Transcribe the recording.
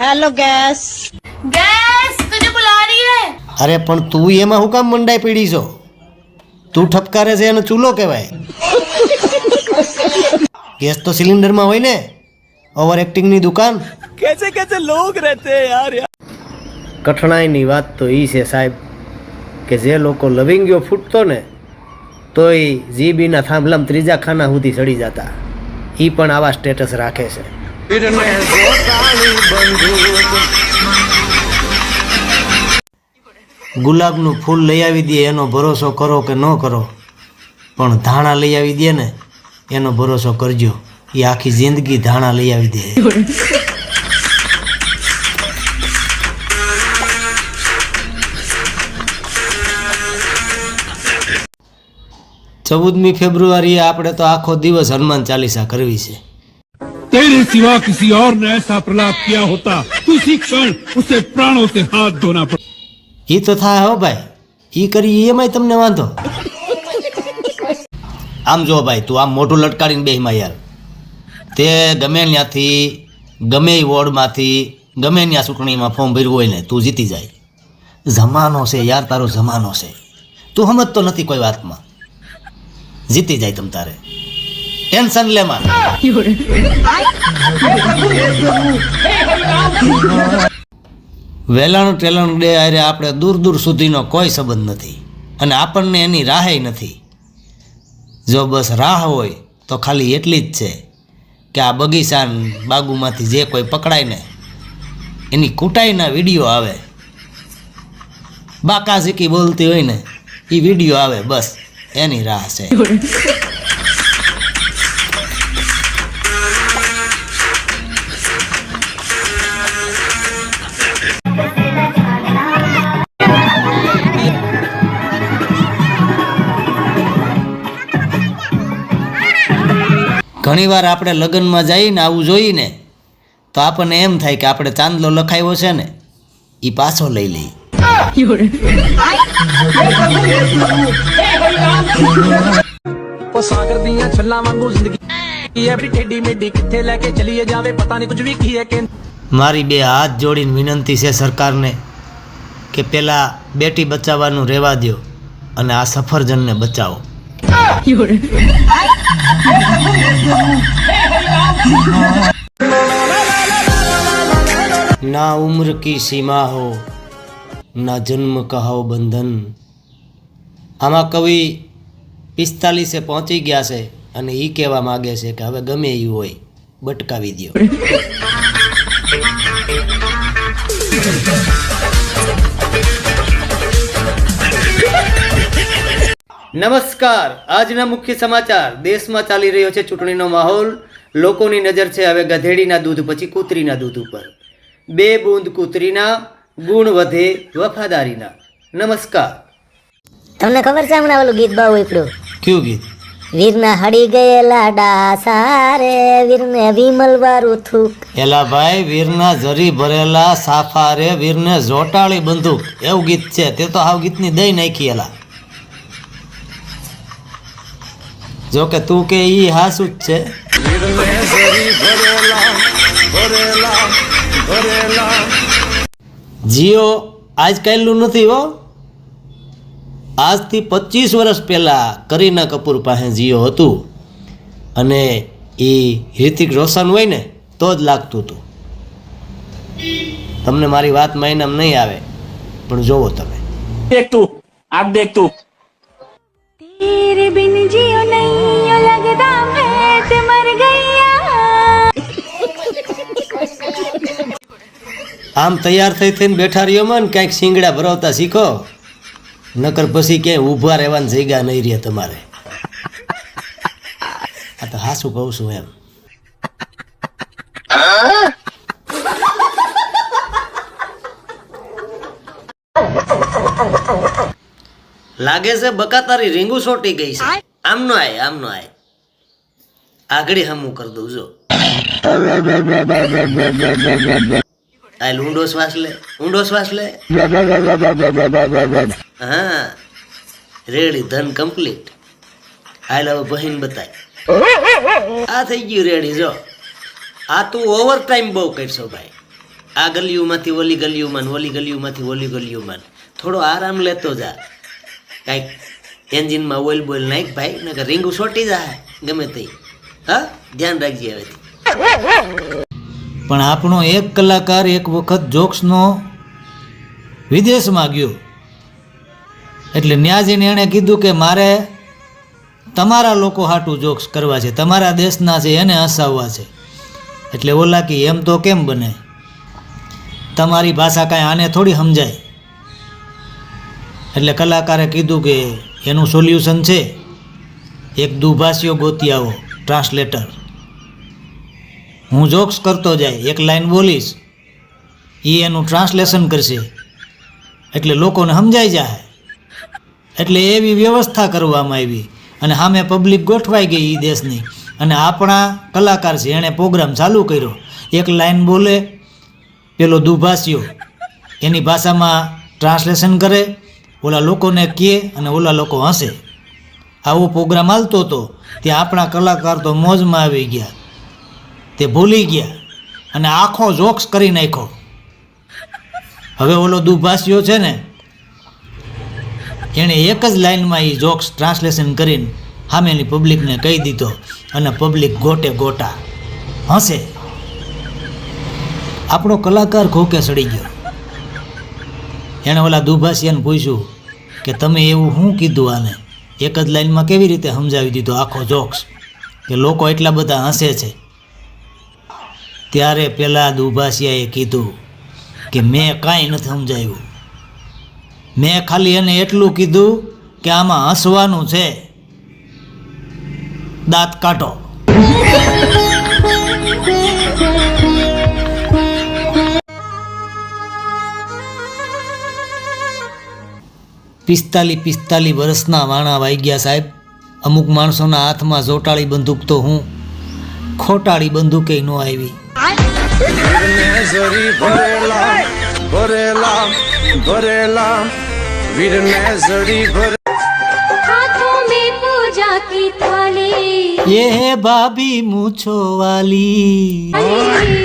Hello ગેસ ગેસ તુજે બુલા રહી હે અરે પણ તું એમાં હું કામ મંડાઈ પીડી છો? તું ઠપકારે છે એનો ચૂલો કહેવાય. ગેસ તો સિલિન્ડરમાં હોય ને? ઓવર એક્ટિંગની દુકાન? કેસે કેસે લોગ રહેતે યાર કઠણાઈની વાત તો એ છે સાહેબ કે જે લોકો લવિંગ્યો ફૂટતો ને તોય જીબીના થાંભલામ ત્રીજા ખાના સુધી ચડી જતા. એ પણ આવા સ્ટેટસ રાખે છે. ગુલાબનું ફૂલ લઈ આવી દે, એનો ભરોસો કરો કે ન કરો? પણ ધાણા લઈ આવી દે ને, એનો ભરોસો કરજો. એ આખી જિંદગી ધાણા લઈ આવી દે. ચૌદમી ફેબ્રુઆરીએ આપણે તો આખો દિવસ હનુમાન ચાલીસા કરવી છે. तेरे सिवा किसी और ने ऐसा प्रलाप किया होता तो इसी क्षण उसे प्राणों से हाथ धोना पड़ा એ તો થાય હો ભાઈ એ કરી એમાંય તમને વાંધો આમ જો ભાઈ તું આમ મોઢું લટકાડીને બેહીમાં યાર તે ગમે ત્યાંથી ગમે એ વોર્ડમાંથી ગમે ત્યાં ચૂંટણીમાં ફોર્મ ભર્યું હોય ને તું જીતી જાય જમાનો છે યાર તારો જમાનો છે તું સમજતો નથી કોઈ વાતમાં જીતી જાય તમ તારે ટેન્શન લેમાં વેલાણ ટેલણ ડે આરે આપણે દૂર દૂર સુધીનો કોઈ સંબંધ નથી અને આપણને એની રાહે નથી. જો બસ રાહ હોય તો ખાલી એટલી જ છે કે આ બગીચા બાગુમાંથી જે કોઈ પકડાય ને, એની કૂટાઈના વીડિયો આવે. બાકા ઝીકી બોલતી હોય ને એ વીડિયો આવે બસ, એની રાહ છે. ઘણીવાર આપણે લગ્નમાં જઈને આવું જોઈને તો આપણને એમ થાય કે આપણે ચાંદલો લખાયો છે ને એ પાછો લઈ લઈએ ਉਹ ਸਾਗਰ ਦੀਆਂ ਛੱਲਾਂ ਵਾਂਗੂ ਜ਼ਿੰਦਗੀ ਐਵਰੀ ਟੇਡੀ ਮੇਡੀ ਕਿੱਥੇ ਲੈ ਕੇ ਚਲੀਏ ਜਾਵੇ ਪਤਾ ਨਹੀਂ ਕੁਝ ਵੀ ਕੀ ਹੈ ਕਿ મારી બે હાથ જોડીને વિનંતી છે સરકારને કે પહેલાં બેટી બચાવવાનું રહેવા દ્યો અને આ સફરજનને બચાવો ના ઉમ્ર કી સીમા હો, ના જન્મ કહો બંધન. આમાં કવિ પિસ્તાલીસે પહોંચી ગયા છે અને એ કહેવા માગે છે કે હવે ગમે એવું હોય, બટકાવી દ્યો. નમસ્કાર. આજના મુખ્ય સમાચાર. દેશમાં ચાલી રહ્યો છે ચૂંટણીનો માહોલ. લોકોની નજર છે હવે ગધેડીના દૂધ પછી કૂતરીના દૂધ ઉપર. બે બૂંદ કૂતરીના ગુણ વધે વફાદારીના. નમસ્કાર. તમને ખબર છે હમણાં ઓલું ગીત બહુ એકડું કયું ગીત? વીરના હડી ગયેલા ડાસા રે વીરને વિમલ વારું થૂક. એલા ભાઈ વીરના જરી ભરેલા સાફા રે વીરને જોટાળી બંદૂક. એવું ગીત છે. તે તો આવ ગીતની દઈ નાખી એલા. જો કે તું કે એ હાસું જ છે. જીઓ આજકાલનું નથી હો. આજથી પચીસ વર્ષ પહેલાં કરીના કપૂર પાસે જીઓ હતું. અને એ હિતિક રોશન હોય ને તો જ લાગતું હતું. તમને મારી વાત માયનામ નહીં આવે પણ જોવો તમે. દેખ તું આપ દેખતું બિન જીઓ નહીં આમ તૈયાર થઈ થઈને બેઠા રહ્યો માં ને કાંઈક શિંગડા ભરાવતા શીખો. નકર પછી ક્યાંય ઊભા રહેવાની જગ્યા નહીં રહે તમારે. આ તો હાસું કહું છું એમ. લાગે છે બકા તારી રીંગુ સોટી ગઈ છે. આમ નો આય આમ નો આય. આગળી હમું કરી દઉં, જો. આ ઊંડો શ્વાસ લે, ઊંડો શ્વાસ લે. હા, રેડી, ધન કમ્પ્લીટ હાલ હવે બહીન બતાય. આ થઈ ગયું રેડી, જો. આ તું ઓવર ટાઈમ બહુ કરશો ભાઈ. આ ગલીઓમાંથી, ઓલી ગલીઓમાં ઓલી ગલીઓમાંથી, ઓલી ગલીઓમાં થોડો આરામ લેતો જા. કાંઈક એન્જિનમાં ઓઇલ બોઇલ નાખ ભાઈ, નકર રીંગું છોટી જાય, ગમે તે. હા, ધ્યાન રાખજે હવેથી. પણ આપણો એક કલાકાર એક વખત જોક્સનો વિદેશમાં ગયો એટલે ન્યાજીને એણે કીધું કે મારે તમારા લોકો હાટું જોક્સ કરવા છે, તમારા દેશના છે, એને હસાવવા છે. એટલે ઓલા કે, એમ તો કેમ બને? તમારી ભાષા કાંઈ આને થોડી સમજાય? એટલે કલાકારે કીધું કે, એનું સોલ્યુશન છે, એક દુભાષીઓ ગોતી આવો, ટ્રાન્સલેટર. હું જોક્સ કરતો જાય, એક લાઈન બોલીશ. એ એનું ટ્રાન્સલેશન કરશે. એટલે લોકોને સમજાઈ જાય. એટલે એવી વ્યવસ્થા કરવામાં આવી. અને સામે પબ્લિક ગોઠવાઈ ગઈ એ દેશની. અને આપણા કલાકાર છે, એણે પ્રોગ્રામ ચાલુ કર્યો. એક લાઈન બોલે, પેલો દુભાષ્યો એની ભાષામાં ટ્રાન્સલેશન કરે, ઓલા લોકોને કહે અને ઓલા લોકો હસે. આવો પ્રોગ્રામ હાલતો હતો ત્યાં આપણા કલાકાર તો મોજમાં આવી ગયા. તે ભૂલી ગયા અને આખો જોક્સ કરી નાખ્યો. હવે ઓલો દુભાષ્યો છે ને, એણે એક જ લાઇનમાં એ જોક્સ ટ્રાન્સલેશન કરીને સામેની પબ્લિકને કહી દીધો અને પબ્લિક ગોટે ગોટા હસે. આપણો કલાકાર ખોકે સડી ગયો. એણે ઓલા દુભાષિયાને પૂછ્યું કે તમે એવું શું કીધું આને? એક જ લાઈનમાં કેવી રીતે સમજાવી દીધો આખો જોક્સ? કે લોકો એટલા બધા હસે છે ત્યારે પેલા દુભાષિયાએ કીધું કે મેં કાંઈ નથી સમજાયું. મેં ખાલી એને એટલું કીધું કે આમાં હસવાનું છે. દાંત કાઢો. પિસ્તાલી પિસ્તાલી વર્ષના વાણા વાઈ ગયા સાહેબ. અમુક માણસોના હાથમાં જોટાળી બંદૂક તો હું ખોટાળી બંદૂકે ન આવી ઝરી ભરેલા ભરેલા ભરેલા વીરને ઝરી ભરે हाथों में पूजा की थाली ये है भाभी मूछो वाली अरे,